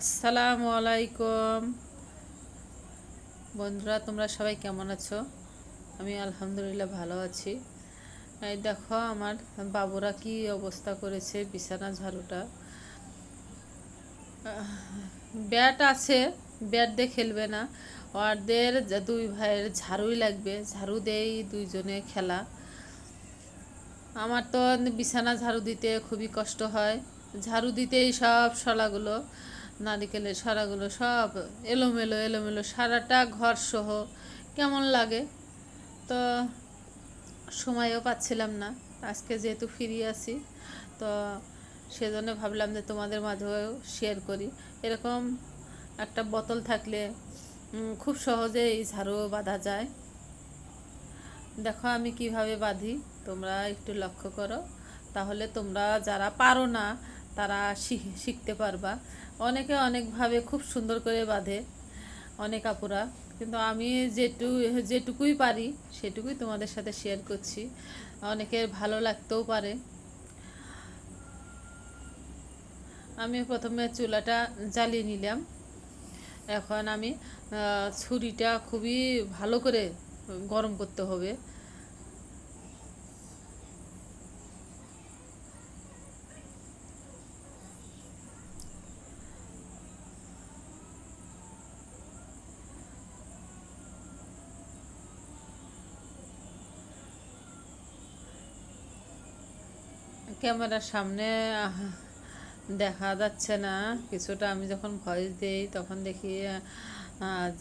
আসসালামু আলাইকুম। বন্ধুরা, তোমরা সবাই কেমন আছো? আমি আলহামদুলিল্লাহ ভালো আছি। এই দেখো, আমার বাবুরা কি অবস্থা করেছে, বিছানা ঝাড়ুটা। ব্যাট আছে, ব্যাট দিয়ে খেলবে না। ওদের দুই ভাইয়ের ঝাড়ুই লাগবে, ঝাড়ু দেই দুইজনে খেলা। আমার তো বিছানা ঝাড়ু দিতে খুবই কষ্ট হয়। ঝাড়ু দিতেই সব শলাগুলো নারিকেলের সরাগুলো সব এলোমেলো এলোমেলো সারাটা ঘর সহ কেমন লাগে? তো সময়ও পাচ্ছিলাম না, আজকে যেহেতু ফিরে আসি তো সেজন্য ভাবলাম যে তোমাদের মাঝেও শেয়ার করি। এরকম একটা বোতল থাকলে খুব সহজেই ঝাড়ু বাঁধা যায়। দেখো আমি কীভাবে বাঁধি, তোমরা একটু লক্ষ্য করো। তাহলে তোমরা যারা পারো না, তারা শিখ- শিখতে পারবা। অনেকে অনেকভাবে খুব সুন্দর করে বাঁধে, অনেক আপুরা। কিন্তু আমি যেটু, যেটুকুই পারি, সেটুকুই তোমাদের সাথে শেয়ার করছি। অনেকের ভালো লাগতেও পারে। আমি প্রথমে চুলাটা জ্বালিয়ে নিলাম। এখন আমি ছুরিটা খুবই ভালো করে গরম করতে হবে। ক্যামেরার সামনে দেখা যাচ্ছে না। কিছুটা আমি যখন ভয়েস দিই, তখন দেখি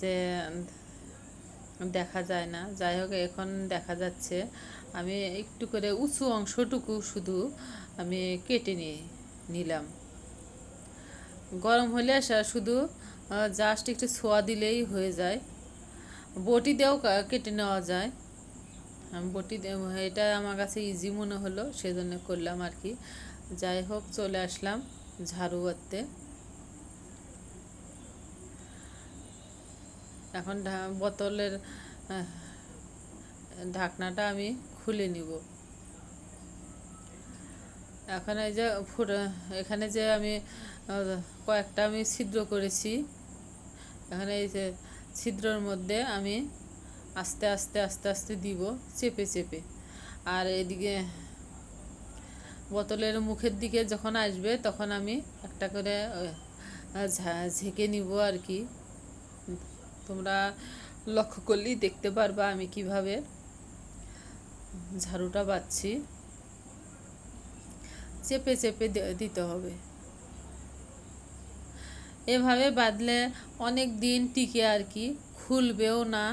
যে দেখা যায় না। যাই হোক, এখন দেখা যাচ্ছে। আমি একটু করে উঁচু অংশটুকু শুধু আমি কেটে নিয়ে নিলাম। গরম হলে শুধু জাস্ট একটু ছোঁয়া দিলেই হয়ে যায়। বটি দিয়েও কেটে নেওয়া যায়। আমি বটি এটা আমার কাছে ইজি মনে হলো, সেজন্য করলাম আর কি। যাই হোক, চলে আসলাম ঝাড়ু করতে এখন বোতলের ঢাকনাটা আমি খুলে নিব। এখন এই যে ফুট, এখানে যে আমি কয়েকটা আমি ছিদ্র করেছি। এখানে এই যে ছিদ্রর মধ্যে আমি আস্তে আস্তে আস্তে আস্তে দিব, চেপে চেপে। আর এদিকে বোতলের মুখের দিকে যখন আসবে, তখন আমি একটা করে ঝেঁকে নিব আর কি। তোমরা লক্ষ্য করলেই দেখতে পারবা আমি কীভাবে ঝাড়ুটা বাচ্ছি চেপে চেপে দিতে হবে। এভাবে বাঁধলে অনেক দিন টিকে আর কি, খুলবেও না।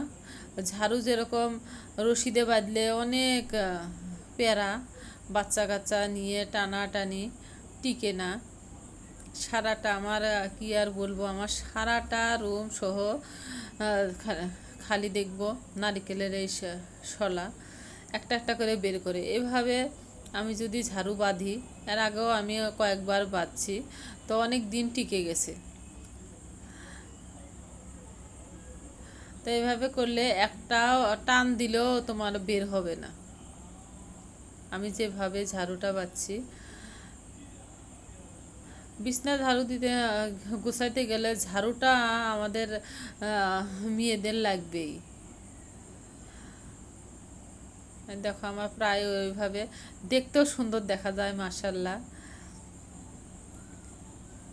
ঝাড়ু যেরকম রশিদে বাঁধলে অনেক প্যারা বাচ্চা কাচ্চা নিয়ে টানাটানি টিকে না। সারাটা আমার কি আর বলব, আমার সারাটা রুম সহ খালি দেখব নারিকেলের এই শলা। একটা একটা করে বের করে। এভাবে আমি যদি ঝাড়ু বাঁধি, এর আগেও আমি কয়েকবার বাঁধছি, তো অনেক দিন টিকে গেছে। তো এইভাবে করলে একটা টান দিলেও তোমার বের হবে না। আমি যেভাবে ঝাড়ুটা বাচ্ছি বিছনা ঝাড়ু দিতে, গুছাইতে গেলে ঝাড়ুটা আমাদের মেয়েদের লাগবেই। দেখো আমার প্রায় ওইভাবে, দেখতেও সুন্দর দেখা যায় মার্শাল্লাহ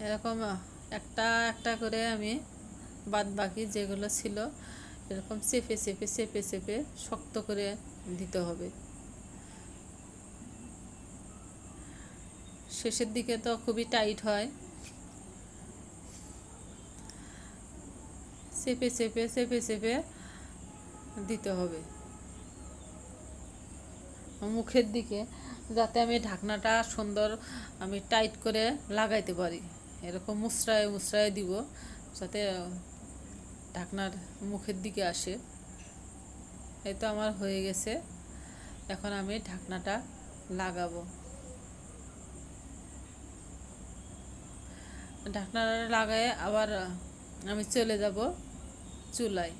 এরকম একটা একটা করে আমি বাদ বাকি যেগুলো ছিল, এরকম চেপে চেপে চেপে চেপে শক্ত করে দিতে হবে। শেষের দিকে তো খুবই টাইট হয়। চেপে চেপে চেপে চেপে দিতে হবে। মুখের দিকে যাতে আমি ঢাকনাটা সুন্দর আমি টাইট করে লাগাইতে পারি। এরকম মুচড়ায় মুচড়ায় দিব, যাতে ঢাকনার মুখের দিকে আসে। এই তো আমার হয়ে গেছে। এখন আমি ঢাকনাটা লাগাবো। ঢাকনাটা লাগায় আবার আমি চলে যাব চুলায়।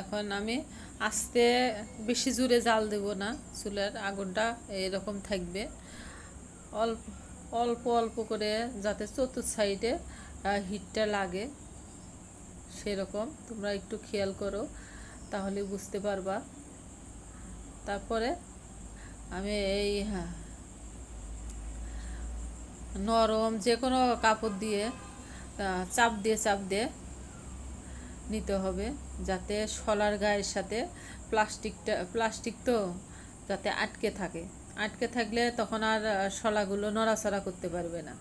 এখন আমি আস্তে বেশি জোরে জাল দেব না, চুলের আগুনটা এরকম থাকবে। অল্প অল্প অল্প করে যাতে চতুর্থ সাইডে হিটটা লাগে। সেরকম তোমরা একটু খেয়াল করো, তাহলে বুঝতে পারবা। তারপরে আমি এই হ্যাঁ নরম যে কোনো কাপড় দিয়ে চাপ দিয়ে চাপ দিয়ে নিতে হবে যাতে শলার গায়ের সাথে প্লাস্টিকটা, প্লাস্টিক তো যাতে আটকে থাকে। আটকে থাকলে তখন আর শলাগুলো নড়াচড়া করতে পারবে না।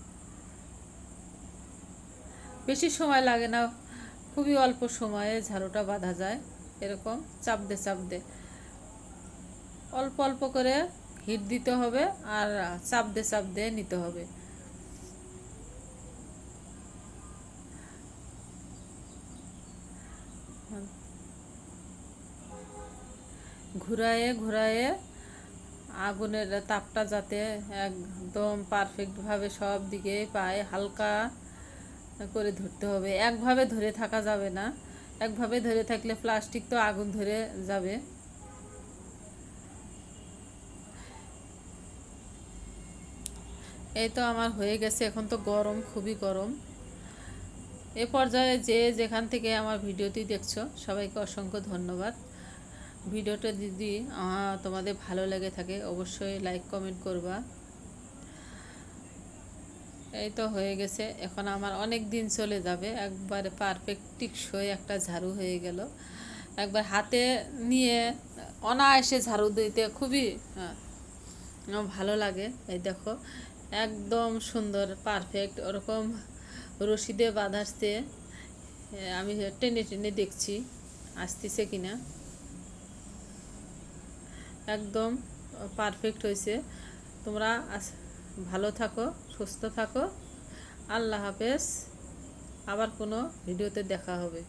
বেশি সময় লাগে না, খুবই অল্প সময়ে ঝাড়ুটা বাঁধা যায়, এরকম চাপ দে চাপ দে অল্প অল্প করে হিট দিতে হবে আর চাপ দে চাপ দিয়ে নিতে হবে। ঘুরায়ে ঘুরায়ে আগুনের তাপটা যাতে একদম পারফেক্টভাবে সব দিকে পায় হালকা করে ধরতে হবে। একভাবে ধরে থাকা যাবে না। একভাবে ধরে থাকলে প্লাস্টিক তো আগুন ধরে যাবে। এই তো আমার হয়ে গেছে। এখন তো গরম, খুবই গরম। এ পর্যায়ে যে যেখান থেকে আমার ভিডিওটি দেখছ, সবাইকে অসংখ্য ধন্যবাদ। ভিডিওটা যদি তোমাদের ভালো লেগে থাকে, অবশ্যই লাইক কমেন্ট করবা। এই তো হয়ে গেছে। এখন আমার অনেক দিন চলে যাবে। একবারে পারফেক্ট টিকসই একটা ঝাড়ু হয়ে গেল। একবার হাতে নিয়ে অনায়াসে ঝাড়ু দিতে খুবই ভালো লাগে। এই দেখো, একদম সুন্দর পারফেক্ট ওরকম রশিদে বাঁধাচ্ছে। আমি টেনে টেনে দেখছি, আসতেছে কিনা। একদম পারফেক্ট হয়েছে তোমরা ভালো থাকো, সুস্থ থাকো। আল্লাহ হাফেজ। আবার কোনো ভিডিওতে দেখা হবে।